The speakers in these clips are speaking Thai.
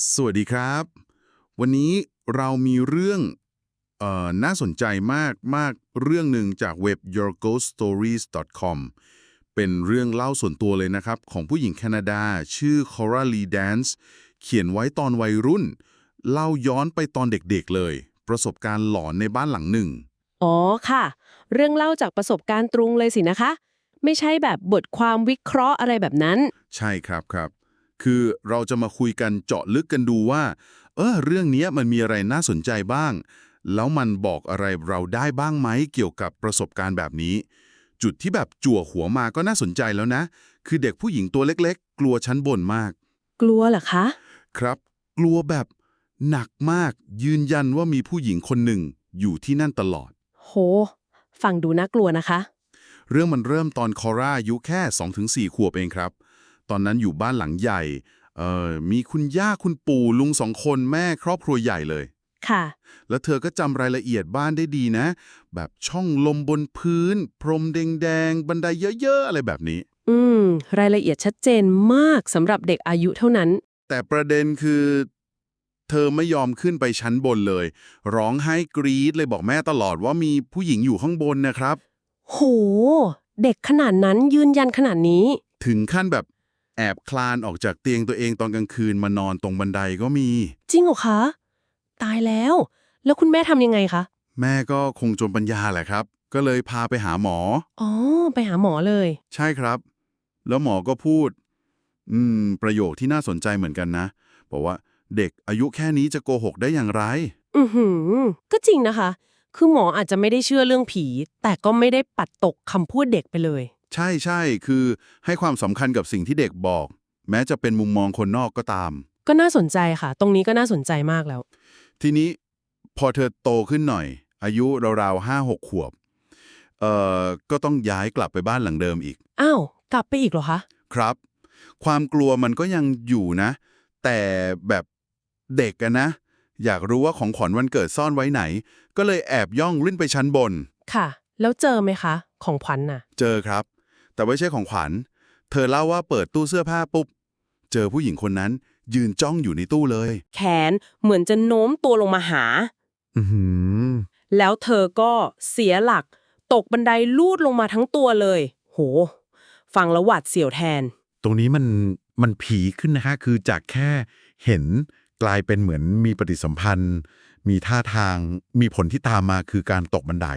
สวัสดีครับ วันนี้เรามีเรื่องเออน่าสนใจมากมากเรื่องหนึ่งจากเว็บ yourghoststories.com เป็นเรื่องเล่าส่วนตัวเลยนะครับ ของผู้หญิงแคนาดา ชื่อ Cora Lee Dance เขียนไว้ตอนวัยรุ่น เล่าย้อนไปตอนเด็กๆเลย ประสบการณ์หลอนในบ้านหลังหนึ่ง อ๋อค่ะ เรื่องเล่าจากประสบการณ์ตรงเลยสินะคะ ไม่ใช่แบบบทความวิเคราะห์อะไรแบบนั้น ใช่ครับครับ คือเราจะมาคุยกันเจาะลึกกันดูว่า เออเรื่องเนี้ยมันมีอะไรน่าสนใจบ้าง แล้วมันบอกอะไรเราได้บ้างไหมเกี่ยวกับประสบการณ์แบบนี้ จุดที่แบบจั่วหัวมาก็น่าสนใจแล้วนะ คือเด็กผู้หญิงตัวเล็ก ๆ กลัวชั้นบนมาก กลัวเหรอคะ ครับ กลัวแบบหนักมาก ยืนยันว่ามีผู้หญิงคนหนึ่งอยู่ที่นั่นตลอด โห ฟังดูน่ากลัวนะคะ เรื่องมันเริ่มตอนคอร่าอายุแค่ 2-4 ขวบเองครับ ตอนนั้นอยู่บ้านหลังใหญ่เอ่อมีคุณย่าคุณปู่ลุงสองคนแม่ครอบครัวใหญ่เลย ค่ะ แล้วเธอก็จำรายละเอียดบ้านได้ดีนะ แบบช่องลมบนพื้น พรมแดงๆ บันไดเยอะๆ อะไรแบบนี้ อืม รายละเอียดชัดเจนมากสำหรับเด็กอายุเท่านั้น แต่ประเด็นคือ เธอไม่ยอมขึ้นไปชั้นบนเลย ร้องไห้กรีดเลยบอกแม่ตลอดว่ามีผู้หญิงอยู่ข้างบนนะครับ โห เด็กขนาดนั้นยืนยันขนาดนี้ ถึงขั้นแบบ แอบคลานออกจากเตียงตัวเองตอนกลางคืนมานอนตรงบันไดก็มี จริงเหรอคะ ตายแล้ว แล้วคุณแม่ทำยังไงคะ แม่ก็คงจนปัญญาแหละครับ ก็เลยพาไปหาหมอ อ๋อ ไปหาหมอเลย ใช่ครับ แล้วหมอก็พูด อืม ประโยคที่น่าสนใจเหมือนกันนะบอกว่าเด็กอายุแค่นี้จะโกหกได้อย่างไร อือหือ ก็จริงนะคะ คือหมออาจจะไม่ได้เชื่อเรื่องผี แต่ก็ไม่ได้ปัดตกคำพูดเด็กไปเลย ใช่ใช่คือให้ความสำคัญกับสิ่งที่เด็กบอก แม้จะเป็นมุมมองคนนอกก็ตาม ก็น่าสนใจค่ะ ตรงนี้ก็น่าสนใจมากแล้ว ทีนี้พอเธอโตขึ้นหน่อย อายุราวๆห้าหกขวบเอ่อก็ต้องย้ายกลับไปบ้านหลังเดิมอีก อ้าว กลับไปอีกเหรอคะ ครับ ความกลัวมันก็ยังอยู่นะ แต่แบบเด็กอะนะ อยากรู้ว่าของขวัญวันเกิดซ่อนไว้ไหน ก็เลยแอบย่องขึ้นไปชั้นบน ค่ะ แล้วเจอไหมคะ ของขวัญน่ะ เจอครับ แต่ไม่ใช่ของขวัญ เธอเล่าว่าเปิดตู้เสื้อผ้าปุ๊บ เจอผู้หญิงคนนั้น ยืนจ้องอยู่ในตู้เลย แขนเหมือนจะโน้มตัวลงมาหา อือหือแล้วเธอก็เสียหลัก ตกบันไดลูดลงมาทั้งตัวเลย โห ฟังแล้วหวาดเสียวแทน ตรงนี้มันมันผีขึ้นนะคะคือจากแค่เห็นกลายเป็นเหมือนมีปฏิสัมพันธ์ มีท่าทาง มีผลที่ตามมาคือการตกบันได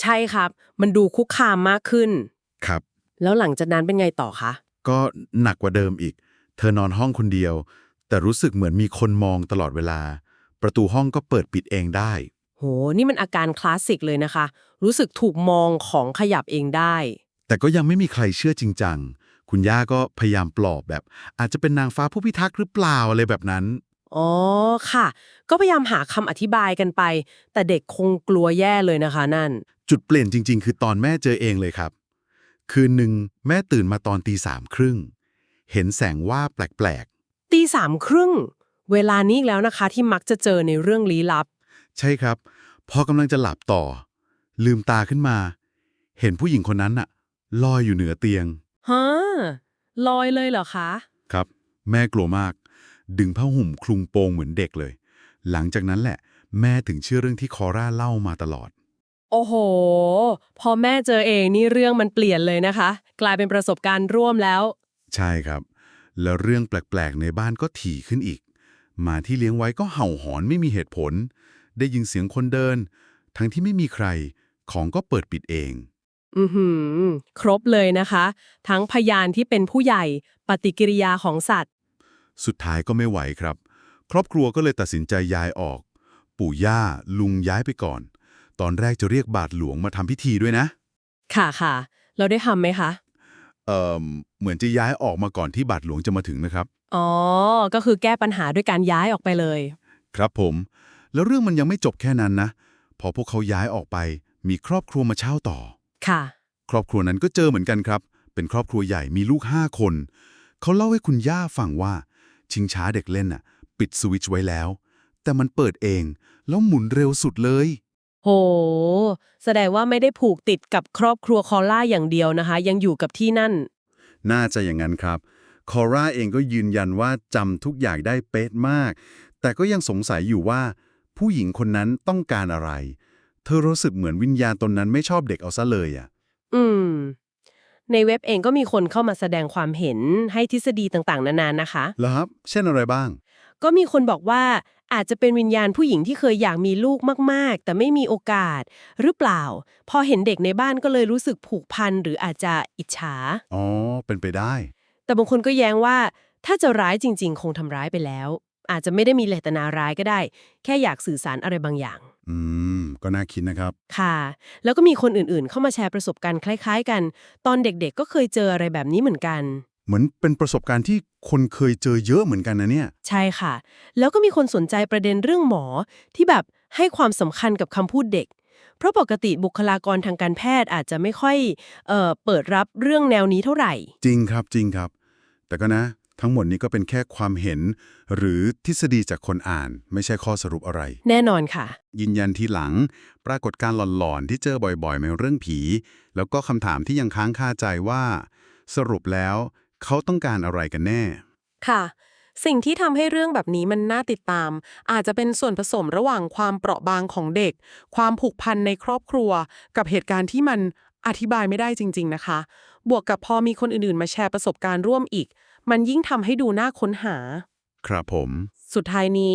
ใช่ครับ มันดูคุกคามมากขึ้น ครับ แล้วหลังจากนั้นเป็นไงต่อคะ ก็หนักกว่าเดิมอีก เธอนอนห้องคนเดียว แต่รู้สึกเหมือนมีคนมองตลอดเวลา ประตูห้องก็เปิดปิดเองได้ โห นี่มันอาการคลาสสิกเลยนะคะ รู้สึกถูกมองของขยับเองได้ แต่ก็ยังไม่มีใครเชื่อจริงจัง คุณย่าก็พยายามปลอบแบบ อาจจะเป็นนางฟ้าผู้พิทักษ์หรือเปล่าอะไรแบบนั้น อ๋อ ค่ะ ก็พยายามหาคำอธิบายกันไป แต่เด็กคงกลัวแย่เลยนะคะนั่น จุดเปลี่ยนจริง ๆ คือตอนแม่เจอเองเลยครับ คืนหนึ่งแม่ตื่นมาตอนตีสามครึ่ง เห็นแสงว่าบแปลกตีสามครึ่ง เวลานี้อีกแล้วนะคะที่มักจะเจอในเรื่องลี้ลับๆใช่ครับ พอกำลังจะหลับต่อ ลืมตาขึ้นมา เห็นผู้หญิงคนนั้นน่ะลอยอยู่เหนือเตียงฮะลอยเลยเหรอคะ ครับ แม่กลัวมาก ดึงผ้าห่มคลุมโปงเหมือนเด็กเลย หลังจากนั้นแหละ แม่ถึงเชื่อเรื่องที่คอร่าเล่ามาตลอด โอ้โห พอแม่เจอเองนี่เรื่องมันเปลี่ยนเลยนะคะ กลายเป็นประสบการณ์ร่วมแล้ว ใช่ครับ แล้วเรื่องแปลกๆในบ้านก็ถี่ขึ้นอีกหมาที่เลี้ยงไว้ก็เห่าหอนไม่มีเหตุผล ได้ยินเสียงคนเดิน ทั้งที่ไม่มีใคร ของก็เปิดปิดเอง อือหือ ครบเลยนะคะ ทั้งพยานที่เป็นผู้ใหญ่ ปฏิกิริยาของสัตว์ สุดท้ายก็ไม่ไหวครับ ครอบครัวก็เลยตัดสินใจย้ายออก ปู่ย่าลุงย้ายไปก่อน ตอนแรกจะเรียกบาทหลวงมาทำพิธีด้วยนะ ค่ะค่ะ เราได้ทำไหมคะ เอ่อเหมือนจะย้ายออกมาก่อนที่บาทหลวงจะมาถึงนะครับ อ๋อ ก็คือแก้ปัญหาด้วยการย้ายออกไปเลย ครับผม แล้วเรื่องมันยังไม่จบแค่นั้นนะ พอพวกเขาย้ายออกไป มีครอบครัวมาเช่าต่อ ค่ะ ครอบครัวนั้นก็เจอเหมือนกันครับ เป็นครอบครัวใหญ่มีลูกห้าคน เขาเล่าให้คุณย่าฟังว่า ชิงช้าเด็กเล่นน่ะ ปิดสวิตช์ไว้แล้ว แต่มันเปิดเอง แล้วหมุนเร็วสุดเลย โห แสดงว่าไม่ได้ผูกติดกับครอบครัวคอล่าอย่างเดียวนะคะ ยังอยู่กับที่นั่น น่าจะอย่างนั้นครับ คอร่าเองก็ยืนยันว่าจำทุกอย่างได้เป๊ะมาก แต่ก็ยังสงสัยอยู่ว่า ผู้หญิงคนนั้นต้องการอะไร เธอรู้สึกเหมือนวิญญาณตนนั้นไม่ชอบเด็กเอาซะเลยอะ อืม ในเว็บเองก็มีคนเข้ามาแสดงความเห็นให้ทฤษฎีต่างๆ นานานะคะ แล้วครับ เช่นอะไรบ้าง ก็มีคนบอกว่า อาจจะเป็นวิญญาณผู้หญิงที่เคยอยากมีลูกมากๆ แต่ไม่มีโอกาส หรือเปล่า พอเห็นเด็กในบ้านก็เลยรู้สึกผูกพันหรืออาจจะอิจฉา อ๋อ เป็นไปได้ แต่บางคนก็แย้งว่า ถ้าจะร้ายจริง ๆ คงทำร้ายไปแล้ว อาจจะไม่ได้มีเจตนาร้ายก็ได้ แค่อยากสื่อสารอะไรบางอย่าง อืม ก็น่าคิดนะครับ ค่ะ แล้วก็มีคนอื่นๆ เข้ามาแชร์ประสบการณ์คล้าย ๆ กัน ตอนเด็กๆ ก็เคยเจออะไรแบบนี้เหมือนกัน เหมือนเป็นประสบการณ์ที่คนเคยเจอเยอะเหมือนกันนะเนี่ย ใช่ค่ะ แล้วก็มีคนสนใจประเด็นเรื่องหมอที่แบบให้ความสำคัญกับคำพูดเด็ก เพราะปกติบุคลากรทางการแพทย์อาจจะไม่ค่อยเอ่อเปิดรับเรื่องแนวนี้เท่าไหร่ จริงครับจริงครับ แต่ก็นะ ทั้งหมดนี้ก็เป็นแค่ความเห็น หรือทฤษฎีจากคนอ่าน ไม่ใช่ข้อสรุปอะไร แน่นอนค่ะ ยืนยันทีหลัง ปรากฏการณ์หลอนๆที่เจอบ่อยๆในเรื่องผี แล้วก็คำถามที่ยังค้างคาใจว่า สรุปแล้ว เขาต้องการอะไรกันแน่ ค่ะ สิ่งที่ทำให้เรื่องแบบนี้มันน่าติดตาม อาจจะเป็นส่วนผสมระหว่างความเปราะบางของเด็ก ความผูกพันในครอบครัว กับเหตุการณ์ที่มันอธิบายไม่ได้จริง ๆ นะคะ บวกกับพอมีคนอื่นๆ มาแชร์ประสบการณ์ร่วมอีก มันยิ่งทำให้ดูน่าค้นหา ครับผม สุดท้ายนี้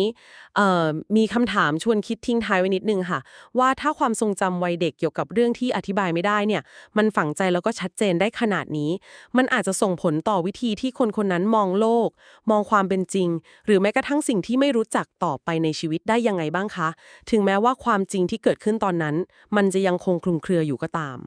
มีคำถามชวนคิดทิ้งท้ายไว้นิดนึงค่ะ ว่าถ้าความทรงจำวัยเด็กเกี่ยวกับเรื่องที่อธิบายไม่ได้เนี่ย มันฝังใจแล้วก็ชัดเจนได้ขนาดนี้ มันอาจจะส่งผลต่อวิธีที่คนคนนั้นมองโลก มองความเป็นจริง หรือแม้กระทั่งสิ่งที่ไม่รู้จักต่อไปในชีวิตได้ยังไงบ้างคะ ถึงแม้ว่าความจริงที่เกิดขึ้นตอนนั้น มันจะยังคงคลุมเครืออยู่ก็ตาม